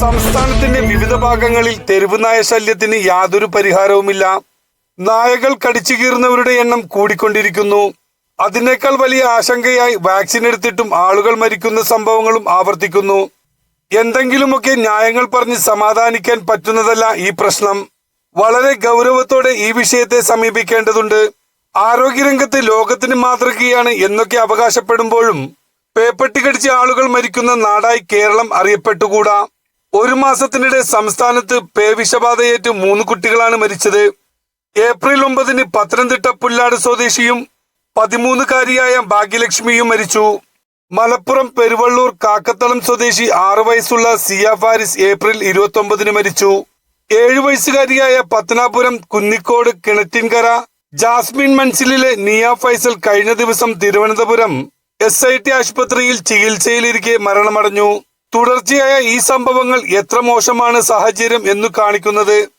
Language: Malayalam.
സംസ്ഥാനത്തിന്റെ വിവിധ ഭാഗങ്ങളിൽ തെരുവ് നായ ശല്യത്തിന് യാതൊരു പരിഹാരവുമില്ല. നായകൾ കടിച്ചു കീറുന്നവരുടെ എണ്ണം കൂടിക്കൊണ്ടിരിക്കുന്നു. അതിനേക്കാൾ വലിയ ആശങ്കയായി വാക്സിൻ എടുത്തിട്ടും ആളുകൾ മരിക്കുന്ന സംഭവങ്ങളും ആവർത്തിക്കുന്നു. എന്തെങ്കിലുമൊക്കെ ന്യായങ്ങൾ പറഞ്ഞ് സമാധാനിക്കാൻ പറ്റുന്നതല്ല ഈ പ്രശ്നം. വളരെ ഗൗരവത്തോടെ ഈ വിഷയത്തെ സമീപിക്കേണ്ടതുണ്ട്. ആരോഗ്യരംഗത്ത് ലോകത്തിന് മാതൃകയാണ് എന്നൊക്കെ അവകാശപ്പെടുമ്പോഴും പേപ്പട്ടി കടിച്ച് ആളുകൾ മരിക്കുന്ന നാടായി കേരളം അറിയപ്പെട്ടുകൂടാ. ഒരു മാസത്തിനിടെ സംസ്ഥാനത്ത് പേവിഷബാധയേറ്റ് മൂന്ന് കുട്ടികളാണ് മരിച്ചത്. ഏപ്രിൽ ഒമ്പതിന് പത്തനംതിട്ട പുല്ലാട് സ്വദേശിയും പതിമൂന്നുകാരിയായ ഭാഗ്യലക്ഷ്മിയും മരിച്ചു. മലപ്പുറം പെരുവള്ളൂർ കാക്കത്തളം സ്വദേശി ആറു വയസ്സുള്ള സിയ ഫാരിസ് ഏപ്രിൽ ഇരുപത്തി ഒമ്പതിന് മരിച്ചു. ഏഴു വയസ്സുകാരിയായ പത്തനാപുരം കുന്നിക്കോട് കിണറ്റിൻകര ജാസ്മിൻ മൻസിലിലെ നിയ ഫൈസൽ കഴിഞ്ഞ ദിവസം തിരുവനന്തപുരം എസ് ഐ ടി ആശുപത്രിയിൽ ചികിത്സയിലിരിക്കെ മരണമടഞ്ഞു. തുടർച്ചയായ ഈ സംഭവങ്ങൾ എത്ര മോശമാണ് സാഹചര്യം എന്ന് കാണിക്കുന്നത്.